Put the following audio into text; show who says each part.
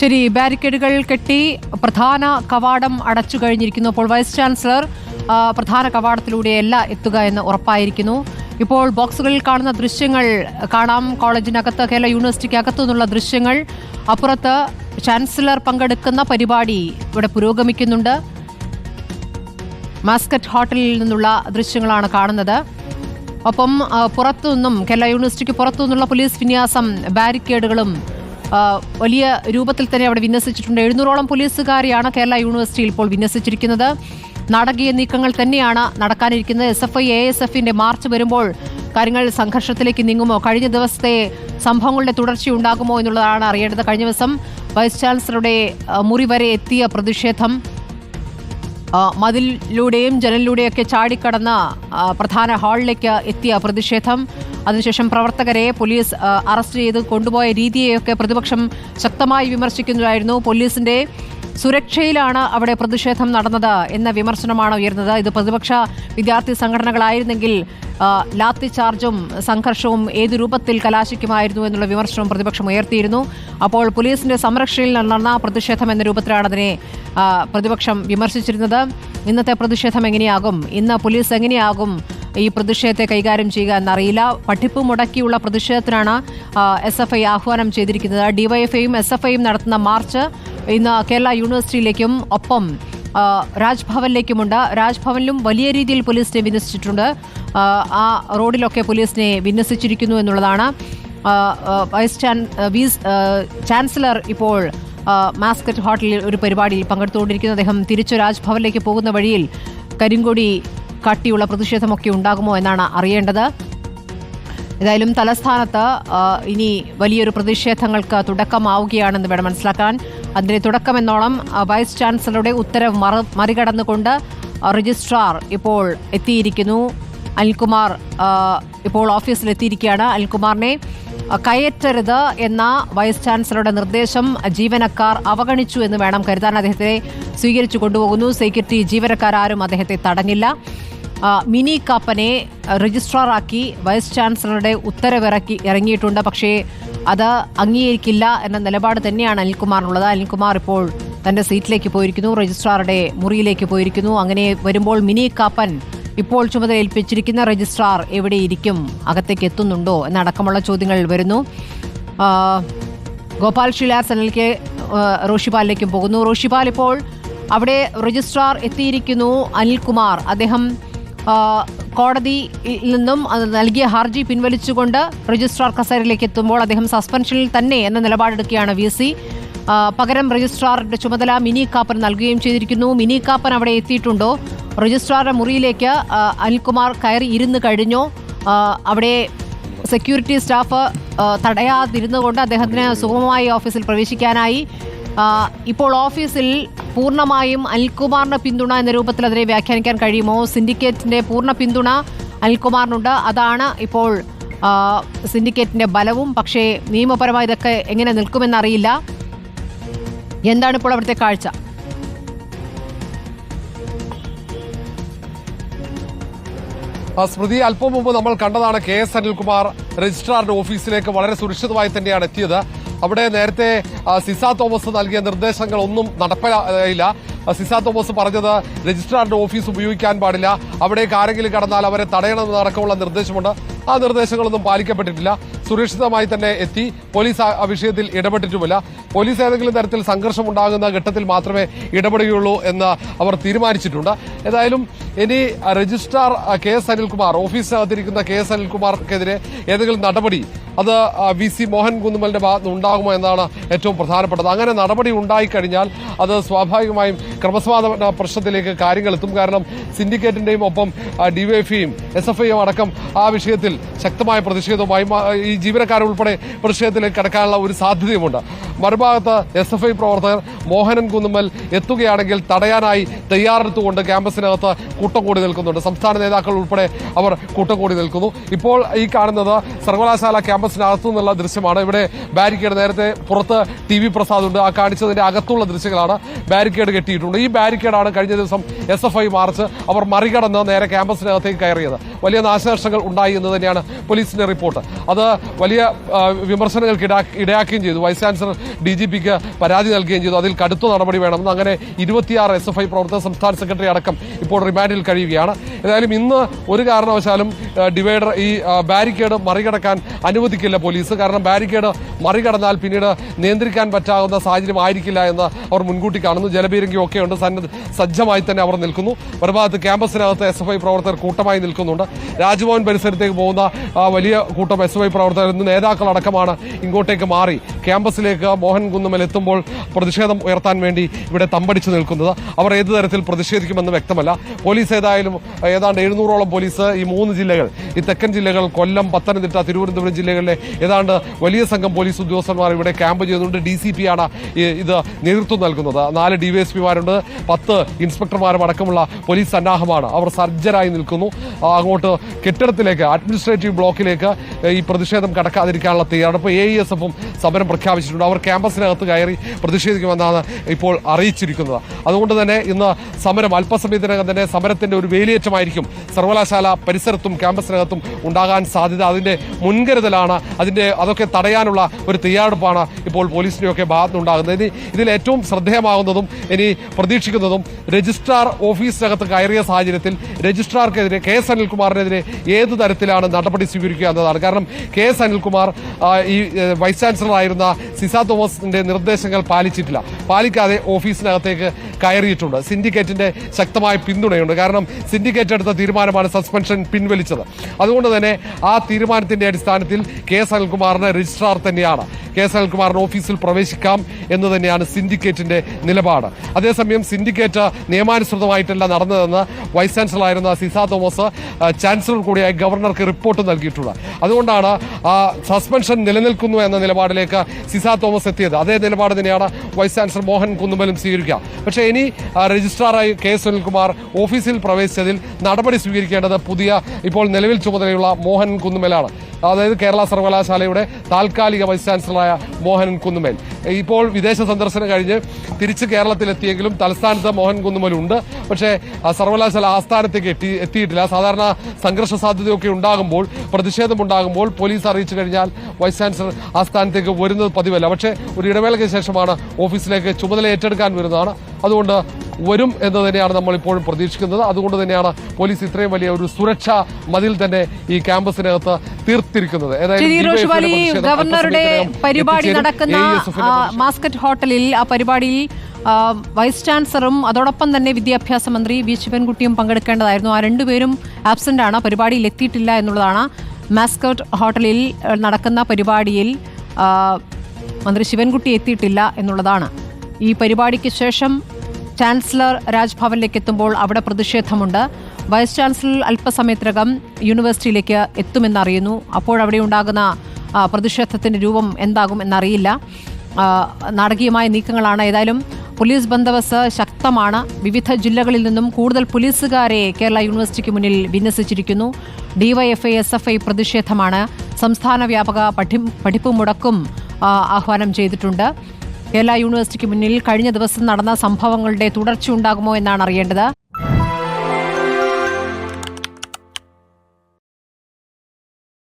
Speaker 1: ശരി ബാരിക്കേഡുകൾ കെട്ടി പ്രധാന കവാടം അടച്ചു കഴിഞ്ഞിരിക്കുന്നു അപ്പോൾ വൈസ് ചാൻസലർ പ്രധാന കവാടത്തിലൂടെയല്ല എത്തുക എന്ന് ഉറപ്പായിരിക്കുന്നു. ഇപ്പോൾ ബോക്സുകളിൽ കാണുന്ന ദൃശ്യങ്ങൾ കാണാം. കോളേജിനകത്ത് കേരള യൂണിവേഴ്സിറ്റിക്ക് അകത്തു നിന്നുള്ള ദൃശ്യങ്ങൾ. അപ്പുറത്ത് ചാൻസലർ പങ്കെടുക്കുന്ന പരിപാടി ഇവിടെ പുരോഗമിക്കുന്നുണ്ട്. മാസ്കറ്റ് ഹോട്ടലിൽ നിന്നുള്ള ദൃശ്യങ്ങളാണ് കാണുന്നത്. ഒപ്പം പുറത്തുനിന്നും കേരള യൂണിവേഴ്സിറ്റിക്ക് പുറത്തു നിന്നുള്ള പോലീസ് വിന്യാസം ബാരിക്കേഡുകളും വലിയ രൂപത്തിൽ തന്നെ അവിടെ വിന്യസിച്ചിട്ടുണ്ട്. എഴുന്നൂറോളം പോലീസുകാരെയാണ് കേരള യൂണിവേഴ്സിറ്റിയിൽ ഇപ്പോൾ വിന്യസിച്ചിരിക്കുന്നത്. നാടകീയ നീക്കങ്ങൾ തന്നെയാണ് നടക്കാനിരിക്കുന്നത്. S F I A S എഫിന്റെ മാർച്ച് വരുമ്പോൾ കാര്യങ്ങൾ സംഘർഷത്തിലേക്ക് നീങ്ങുമോ? കഴിഞ്ഞ ദിവസത്തെ സംഭവങ്ങളുടെ തുടർച്ചയുണ്ടാകുമോ എന്നുള്ളതാണ് അറിയേണ്ടത്. കഴിഞ്ഞ ദിവസം വൈസ് ചാൻസലറുടെ മുറി വരെ എത്തിയ പ്രതിഷേധം മതിലിലൂടെയും ജനലിലൂടെയൊക്കെ ചാടിക്കടന്ന പ്രധാന ഹാളിലേക്ക് എത്തിയ പ്രതിഷേധം അതിനുശേഷം പ്രവർത്തകരെ പോലീസ് അറസ്റ്റ് ചെയ്ത് കൊണ്ടുപോയ രീതിയെയൊക്കെ പ്രതിപക്ഷം ശക്തമായി വിമർശിക്കുന്നതായിരുന്നു പോലീസിന്റെ സുരക്ഷയിലാണ് അവിടെ പ്രതിഷേധം നടന്നത് എന്ന വിമർശനമാണ് ഉയർന്നത്. ഇത് പ്രതിപക്ഷ വിദ്യാർത്ഥി സംഘടനകളായിരുന്നെങ്കിൽ ലാത്തി ചാർജും സംഘർഷവും ഏത് രൂപത്തിൽ കലാശിക്കുമായിരുന്നു എന്നുള്ള വിമർശനവും പ്രതിപക്ഷം ഉയർത്തിയിരുന്നു. അപ്പോൾ പോലീസിന്റെ സംരക്ഷണയിൽ നടന്ന പ്രതിഷേധം എന്ന രൂപത്തിലാണ് അതിനെ പ്രതിപക്ഷം വിമർശിച്ചിരുന്നത്. ഇന്നത്തെ പ്രതിഷേധം എങ്ങനെയാകും? ഇന്ന് പോലീസ് എങ്ങനെയാകും? ഈ പ്രതിഷേധത്തെ കൈകാര്യം ചെയ്യുക എന്നറിയില്ല. പഠിപ്പ് മുടക്കിയുള്ള പ്രതിഷേധത്തിനാണ് എസ് എഫ് ഐ ആഹ്വാനം ചെയ്തിരിക്കുന്നത്. ഡിവൈഎഫ്ഐയും എസ് എഫ് ഐയും നടത്തുന്ന മാർച്ച് ഇന്ന് കേരള യൂണിവേഴ്സിറ്റിയിലേക്കും ഒപ്പം രാജ്ഭവനിലേക്കുമുണ്ട്. രാജ്ഭവനിലും വലിയ രീതിയിൽ പോലീസിനെ വിന്യസിച്ചിട്ടുണ്ട്. ആ, റോഡിലൊക്കെ പോലീസിനെ വിന്യസിച്ചിരിക്കുന്നു എന്നുള്ളതാണ്. വീസ് ചാൻസലർ ഇപ്പോൾ മാസ്കറ്റ് ഹോട്ടലിൽ ഒരു പരിപാടിയിൽ പങ്കെടുത്തുകൊണ്ടിരിക്കുന്നു. അദ്ദേഹം തിരിച്ചു രാജ്ഭവനിലേക്ക് പോകുന്ന വഴിയിൽ കരിങ്കൊടി കാട്ടിയുള്ള പ്രതിഷേധമൊക്കെ ഉണ്ടാകുമോ എന്നാണ് അറിയേണ്ടത്. ഏതായാലും തലസ്ഥാനത്ത് ഇനി വലിയൊരു പ്രതിഷേധങ്ങൾക്ക് തുടക്കമാവുകയാണെന്ന് വേണം മനസ്സിലാക്കാൻ. അതിന്റെ തുടക്കമെന്നോണം വൈസ് ചാൻസലറുടെ ഉത്തരവ് മറ മറികടന്നുകൊണ്ട് രജിസ്ട്രാർ ഇപ്പോൾ എത്തിയിരിക്കുന്നു. അനിൽകുമാർ ഇപ്പോൾ ഓഫീസിൽ എത്തിയിരിക്കുകയാണ് അനിൽകുമാറിനെ കയറ്റരുത് എന്ന വൈസ് ചാൻസലറുടെ നിർദ്ദേശം ജീവനക്കാർ അവഗണിച്ചു എന്ന് വേണം കരുതാൻ അദ്ദേഹത്തെ സ്വീകരിച്ചു കൊണ്ടുപോകുന്നു. സെക്യൂരിറ്റി ജീവനക്കാരും അദ്ദേഹത്തെ തടഞ്ഞില്ല. മിനി കാപ്പനെ രജിസ്ട്രാറാക്കി വൈസ് ചാൻസലറുടെ ഉത്തരവിറക്കി ഇറങ്ങിയിട്ടുണ്ട്. പക്ഷേ അത് അംഗീകരിക്കില്ല എന്ന നിലപാട് തന്നെയാണ് അനിൽകുമാറിനുള്ളത്. അനിൽകുമാർ ഇപ്പോൾ തന്റെ സീറ്റിലേക്ക് പോയിരിക്കുന്നു രജിസ്ട്രാറുടെ മുറിയിലേക്ക് പോയിരിക്കുന്നു. അങ്ങനെ വരുമ്പോൾ മിനി കാപ്പൻ ഇപ്പോൾ ചുമതല ഏൽപ്പിച്ചിരിക്കുന്ന രജിസ്ട്രാർ എവിടെയിരിക്കും? അകത്തേക്ക് എത്തുന്നുണ്ടോ? എന്നടക്കമുള്ള ചോദ്യങ്ങൾ വരുന്നു. ഗോപാൽ ഷിലാർ സനലിക്ക് റോഷിപാലിലേക്കും പോകുന്നു. റോഷിപാൽ ഇപ്പോൾ അവിടെ രജിസ്ട്രാർ എത്തിയിരിക്കുന്നു അനിൽകുമാർ. അദ്ദേഹം കോടതിയിൽ നിന്നും നൽകിയ ഹർജി പിൻവലിച്ചുകൊണ്ട് രജിസ്ട്രാർ കസേരയിലേക്ക് എത്തുമ്പോൾ അദ്ദേഹം സസ്പെൻഷനിൽ തന്നെ എന്ന നിലപാടെടുക്കുകയാണ് വി സി. പകരം രജിസ്ട്രാറിന്റെ ചുമതല മിനി കാപ്പൻ നൽകുകയും ചെയ്തിരിക്കുന്നു. മിനി കാപ്പൻ അവിടെ എത്തിയിട്ടുണ്ടോ? രജിസ്ട്രാറുടെ മുറിയിലേക്ക് അനിൽകുമാർ കയറി ഇരുന്ന് കഴിഞ്ഞോ? അവിടെ സെക്യൂരിറ്റി സ്റ്റാഫ് തടയാതിരുന്നുകൊണ്ട് അദ്ദേഹത്തിന് സുഗമമായി ഓഫീസിൽ പ്രവേശിക്കാനായി. ഇപ്പോൾ ഓഫീസിൽ പൂർണമായും അൽകുമാറിന്റെ പിന്തുണ എന്ന രൂപത്തിൽ അതിനെ വ്യാഖ്യാനിക്കാൻ കഴിയുമോ? സിൻഡിക്കേറ്റിന്റെ പൂർണ പിന്തുണ അൽകുമാറിനുണ്ട്. അതാണ് ഇപ്പോൾ സിൻഡിക്കേറ്റിന്റെ ബലവും. പക്ഷേ നിയമപരമായി ഇതൊക്കെ എങ്ങനെ നിൽക്കുമെന്നറിയില്ല. എന്താണ് ഇപ്പോൾ അവിടുത്തെ കാഴ്ച?
Speaker 2: സ്മൃതി അല്പം മുമ്പ് നമ്മൾ കണ്ടതാണ് കെ എസ് അനിൽകുമാർ രജിസ്ട്രാറുടെ ഓഫീസിലേക്ക് വളരെ സുരക്ഷിതമായി തന്നെയാണ് എത്തിയത്. അവിടെ നേരത്തെ സിസ തോമസ് നൽകിയ നിർദ്ദേശങ്ങൾ ഒന്നും നടപ്പിലായില്ല സിസ തോമസ് പറഞ്ഞത് രജിസ്ട്രാറിന്റെ ഓഫീസ് ഉപയോഗിക്കാൻ പാടില്ല. അവിടേക്ക് ആരെങ്കിലും കടന്നാൽ അവരെ തടയണമെന്നടക്കമുള്ള നിർദ്ദേശമുണ്ട്. ആ നിർദ്ദേശങ്ങളൊന്നും പാലിക്കപ്പെട്ടിട്ടില്ല. സുരക്ഷിതമായി തന്നെ എത്തി. പോലീസ് ആ- വിഷയത്തിൽ ഇടപെട്ടിട്ടുമില്ല. പോലീസ് ഏതെങ്കിലും തരത്തിൽ സംഘർഷം ഉണ്ടാകുന്ന ഘട്ടത്തിൽ മാത്രമേ ഇടപെടുകയുള്ളൂ എന്ന് അവർ തീരുമാനിച്ചിട്ടുണ്ട്. ഏതായാലും ഇനി രജിസ്ട്രാർ കെ എസ് അനിൽകുമാർ ഓഫീസിനകത്തിരിക്കുന്ന കെ എസ് അനിൽകുമാർക്കെതിരെ ഏതെങ്കിലും നടപടി അത് വി സി മോഹൻ കുന്നുമലിന്റെ ഭാഗത്ത് ഉണ്ടാകുമോ എന്നാണ് ഏറ്റവും പ്രധാനപ്പെട്ടത്. അങ്ങനെ നടപടി ഉണ്ടായിക്കഴിഞ്ഞാൽ അത് സ്വാഭാവികമായും ക്രമസമാധാന പ്രശ്നത്തിലേക്ക് കാര്യങ്ങൾ എത്തും. കാരണം സിൻഡിക്കേറ്റിന്റെയും ഒപ്പം ഡിവൈഎഫ്ഐയും എസ് എഫ് ഐയും അടക്കം ആ വിഷയത്തിൽ ശക്തമായ പ്രതിഷേധവുമായി ഈ ജീവനക്കാരുൾപ്പെടെ പ്രതിഷേധത്തിലേക്ക് കടക്കാനുള്ള ഒരു സാധ്യതയുമുണ്ട്. മറുഭാഗത്ത് എസ് എഫ് ഐ പ്രവർത്തകർ മോഹനൻ കുന്നുമ്മൽ എത്തുകയാണെങ്കിൽ തടയാനായി തയ്യാറെടുത്തുകൊണ്ട് ക്യാമ്പസിനകത്ത് കൂട്ടം കൂടി നിൽക്കുന്നുണ്ട്. സംസ്ഥാന നേതാക്കൾ ഉൾപ്പെടെ അവർ കൂട്ടം കൂടി നിൽക്കുന്നു. ഇപ്പോൾ ഈ കാണുന്നത് സർവകലാശാല ക്യാമ്പസിനകത്തു നിന്നുള്ള ദൃശ്യമാണ്. ഇവിടെ ബാരിക്കേഡ് നേരത്തെ പുറത്ത് ടി വി പ്രസാദ് ഉണ്ട്. ആ കാണിച്ചതിന്റെ അകത്തുള്ള ദൃശ്യങ്ങളാണ് ബാരിക്കേഡ് കെട്ടിയിട്ടുണ്ട്. ഈ ബാരിക്കേഡാണ് കഴിഞ്ഞ ദിവസം എസ് എഫ് ഐ മാർച്ച് അവർ മറികടന്ന് നേരെ ക്യാമ്പസിനകത്തേക്ക് കയറിയത്. വലിയ നാശനഷ്ടങ്ങൾ ഉണ്ടായി എന്ന് തന്നെയാണ് പോലീസിന്റെ റിപ്പോർട്ട്. അത് വലിയ വിമർശനങ്ങൾക്ക് ഇടാ ഇടയാക്കുകയും ചെയ്തു. വൈസ് ചാൻസലർ ഡി ജി പിക്ക് പരാതി നൽകുകയും ചെയ്തു. അതിൽ കടുത്ത നടപടി വേണമെന്ന് അങ്ങനെ ഇരുപത്തിയാറ് എസ് എഫ് ഐ പ്രവർത്തക സംസ്ഥാന സെക്രട്ടറി അടക്കം ഇപ്പോൾ റിമാൻഡിൽ കഴിയുകയാണ്. ഏതായാലും ഇന്ന് ഒരു കാരണവശാലും ഡിവൈഡർ ഈ ബാരിക്കേഡ് മറികടക്കാൻ അനുവദിക്കില്ല പോലീസ്. കാരണം ബാരിക്കേഡ് മറികടന്നാൽ പിന്നീട് നിയന്ത്രിക്കാൻ പറ്റാവുന്ന സാഹചര്യം ആയിരിക്കില്ല എന്ന് അവർ മുൻകൂട്ടി കാണുന്നു. ജലപീരങ്കിയൊക്കെ ഉണ്ട്. സജ്ജമായി തന്നെ അവർ നിൽക്കുന്നു. ഒരു ഭാഗത്ത് ക്യാമ്പസിനകത്ത് എസ് എഫ് ഐ പ്രവർത്തകർ കൂട്ടമായി നിൽക്കുന്നുണ്ട്. രാജ്ഭവൻ പരിസരത്തേക്ക് പോകുന്ന ആ, വലിയ കൂട്ടം എസ് വൈ പ്രവർത്തകർ നേതാക്കളടക്കമാണ് ഇങ്ങോട്ടേക്ക് മാറി. ക്യാമ്പസിലേക്ക് മോഹൻ കുന്നുമൽ എത്തുമ്പോൾ പ്രതിഷേധം ഉയർത്താൻ വേണ്ടി ഇവിടെ തമ്പടിച്ചു നിൽക്കുന്നത്. അവർ ഏത് തരത്തിൽ പ്രതിഷേധിക്കുമെന്ന് വ്യക്തമല്ല. പോലീസ് ഏതായാലും ഏതാണ്ട് എഴുന്നൂറോളം പോലീസ് ഈ മൂന്ന് ജില്ലകൾ ഈ തെക്കൻ ജില്ലകൾ കൊല്ലം പത്തനംതിട്ട തിരുവനന്തപുരം ജില്ലകളിലെ ഏതാണ്ട് വലിയ സംഘം പോലീസ് ഉദ്യോഗസ്ഥന്മാർ ഇവിടെ ക്യാമ്പ് ചെയ്തുകൊണ്ട് ഡി സി പി ആണ് ഇത് നേതൃത്വം നൽകുന്നത്. നാല് ഡി വൈ എസ് പിമാരുണ്ട് പത്ത് ഇൻസ്പെക്ടർമാരും അടക്കമുള്ള പോലീസ് സന്നാഹമാണ്. അവർ സജ്ജരായി നിൽക്കുന്നു. അങ്ങോട്ട് കെട്ടിടത്തിലേക്ക് അഡ്മിനിസ്ട്രേറ്റീവ് ബ്ലോക്കിലേക്ക് ഈ പ്രതിഷേധം കടക്കാതിരിക്കാനുള്ള തയ്യാറെടുപ്പ്. എ ഇ എസ് എഫും സമരം പ്രഖ്യാപിച്ചിട്ടുണ്ട്. അവർ ക്യാമ്പസിനകത്ത് കയറി പ്രതിഷേധിക്കുമെന്നാണ് ഇപ്പോൾ അറിയിച്ചിരിക്കുന്നത്. അതുകൊണ്ട് തന്നെ ഇന്ന് സമരം അല്പസമയത്തിനകം തന്നെ സമരത്തിന്റെ ഒരു വേലിയേറ്റമായിരിക്കും. സർവകലാശാല പരിസരത്തും ക്യാമ്പസിനകത്തും ഉണ്ടാകാൻ സാധ്യത അതിന്റെ മുൻകരുതലാണ്. അതിന്റെ അതൊക്കെ തടയാനുള്ള ഒരു തയ്യാറെടുപ്പാണ് ഇപ്പോൾ പോലീസിന്റെയൊക്കെ ഭാഗത്തുനിന്നുണ്ടാകുന്നത്. ഇനി ഇതിൽ ഏറ്റവും ശ്രദ്ധേയമാകുന്നതും ഇനി പ്രതീക്ഷിക്കുന്നതും രജിസ്ട്രാർ ഓഫീസിനകത്ത് കയറിയ സാഹചര്യത്തിൽ രജിസ്ട്രാർക്കെതിരെ കെ എസ് അനിൽകുമാറിനെതിരെ ഏത് തരത്തിലാണ് നടപടി സ്വീകരിക്കുക എന്നതാണ്. കാരണം കെ എസ് അനിൽകുമാർ ഈ വൈസ് ചാൻസലർ ആയിരുന്ന സിസ തോമസിന്റെ നിർദ്ദേശങ്ങൾ പാലിച്ചിട്ടില്ല. പാലിക്കാതെ ഓഫീസിനകത്തേക്ക് കയറിയിട്ടുണ്ട്. സിൻഡിക്കേറ്റിന്റെ ശക്തമായ പിന്തുണയുണ്ട്. കാരണം സിൻഡിക്കേറ്റ് എടുത്ത തീരുമാനമാണ് സസ്പെൻഷൻ പിൻവലിച്ചത്. അതുകൊണ്ട് തന്നെ ആ തീരുമാനത്തിന്റെ അടിസ്ഥാനത്തിൽ കെ എസ് അനിൽകുമാറിന് രജിസ്ട്രാർ തന്നെയാണ്. കെ എസ് അനിൽകുമാറിന് ഓഫീസിൽ പ്രവേശിക്കാം എന്ന് തന്നെയാണ് സിൻഡിക്കേറ്റിന്റെ നിലപാട്. അതേസമയം സിൻഡിക്കേറ്റ് നിയമാനുസൃതമായിട്ടല്ല നടന്നതെന്ന് വൈസ് ചാൻസലർ ആയിരുന്ന സിസ തോമസ് ചാൻസലർ കൂടിയായി ഗവർണർക്ക് റിപ്പോർട്ട് നൽകിയിട്ടുള്ളത് അതുകൊണ്ടാണ് ആ സസ്പെൻഷൻ നിലനിൽക്കുന്നു എന്ന നിലപാടിലേക്ക് സിസ തോമസ് എത്തിയത്. അതേ നിലപാട് തന്നെയാണ് വൈസ് ചാൻസലർ മോഹൻ കുന്നുമലും സ്വീകരിക്കുക. പക്ഷേ ഇനി രജിസ്ട്രാറായി കെ സുനിൽകുമാർ ഓഫീസിൽ പ്രവേശിച്ചതിൽ നടപടി സ്വീകരിക്കേണ്ടത് പുതിയ ഇപ്പോൾ നിലവിൽ ചുമതലയുള്ള മോഹൻ കുന്നുമലാണ് അതായത് കേരള സർവകലാശാലയുടെ താൽക്കാലിക വൈസ് ചാൻസലറായ മോഹൻ കുന്നുമേൽ ഇപ്പോൾ വിദേശ സന്ദർശനം കഴിഞ്ഞ് തിരിച്ച് കേരളത്തിലെത്തിയെങ്കിലും തലസ്ഥാനത്ത് മോഹൻ കുന്നുമലുണ്ട് പക്ഷേ സർവകലാശാല ആസ്ഥാനത്തേക്ക് എത്തി എത്തിയിട്ടില്ല. സാധാരണ സംഘർഷ സാധ്യതയൊക്കെ ഉണ്ടാകുമ്പോൾ പ്രതിഷേധമുണ്ടാകുമ്പോൾ പോലീസ് അറിയിച്ചു കഴിഞ്ഞാൽ വൈസ് ചാൻസലർ ആ സ്ഥാനത്തേക്ക് വരുന്നത് പതിവല്ല. പക്ഷേ ഒരു ഇടവേളയ്ക്ക് ശേഷമാണ് ഓഫീസിലേക്ക് ചുമതല ഏറ്റെടുക്കാൻ വരുന്നതാണ്. അതുകൊണ്ട് വരും എന്ന് തന്നെയാണ് നമ്മൾ ഇപ്പോഴും പ്രതീക്ഷിക്കുന്നത്. അതുകൊണ്ട് തന്നെയാണ് പോലീസ് ഇത്രയും വലിയ ഒരു സുരക്ഷാ മതിൽ തന്നെ ഈ ക്യാമ്പസിനകത്ത് തീർത്തിരിക്കുന്നത്.
Speaker 1: ഗവർണറുടെ പരിപാടി നടക്കുന്ന. മാസ്കറ്റ് ഹോട്ടലിൽ ആ പരിപാടിയിൽ വൈസ് ചാൻസലറും അതോടൊപ്പം തന്നെ വിദ്യാഭ്യാസ മന്ത്രി വി ശിവൻകുട്ടിയും പങ്കെടുക്കേണ്ടതായിരുന്നു. ആ രണ്ടുപേരും ആബ്സെന്റ് ആണ് പരിപാടിയിൽ എത്തിയിട്ടില്ല എന്നുള്ളതാണ്. മാസ്കോട്ട് ഹോട്ടലിൽ നടക്കുന്ന പരിപാടിയിൽ മന്ത്രി ശിവൻകുട്ടി എത്തിയിട്ടില്ല എന്നുള്ളതാണ്. ഈ പരിപാടിക്ക് ശേഷം ചാൻസലർ രാജ്ഭവനിലേക്ക് എത്തുമ്പോൾ അവിടെ പ്രതിഷേധമുണ്ട്. വൈസ് ചാൻസലർ അല്പസമയത്തിനകം യൂണിവേഴ്സിറ്റിയിലേക്ക് എത്തുമെന്നറിയുന്നു. അപ്പോഴവിടെ ഉണ്ടാകുന്ന പ്രതിഷേധത്തിന്റെ രൂപം എന്താകും എന്നറിയില്ല. നാടകീയമായ നീക്കങ്ങളാണ്. ഏതായാലും പോലീസ് ബന്ദോബസ്ത് ശക്തമാണ്. വിവിധ ജില്ലകളിൽ നിന്നും കൂടുതൽ പോലീസുകാരെ കേരള യൂണിവേഴ്സിറ്റിക്ക് മുന്നിൽ വിന്യസിച്ചിരിക്കുന്നു. ഡിവൈഎഫ്ഐ എസ് എഫ് ഐ പ്രതിഷേധമാണ് സംസ്ഥാന വ്യാപക പഠി പഠിപ്പ് മുടക്കും ആഹ്വാനം ചെയ്തിട്ടുണ്ട്. കേരള യൂണിവേഴ്സിറ്റിക്ക് മുന്നിൽ കഴിഞ്ഞ ദിവസം നടന്ന സംഭവങ്ങളുടെ തുടർച്ചയുണ്ടാകുമോ എന്നാണ് അറിയേണ്ടത്.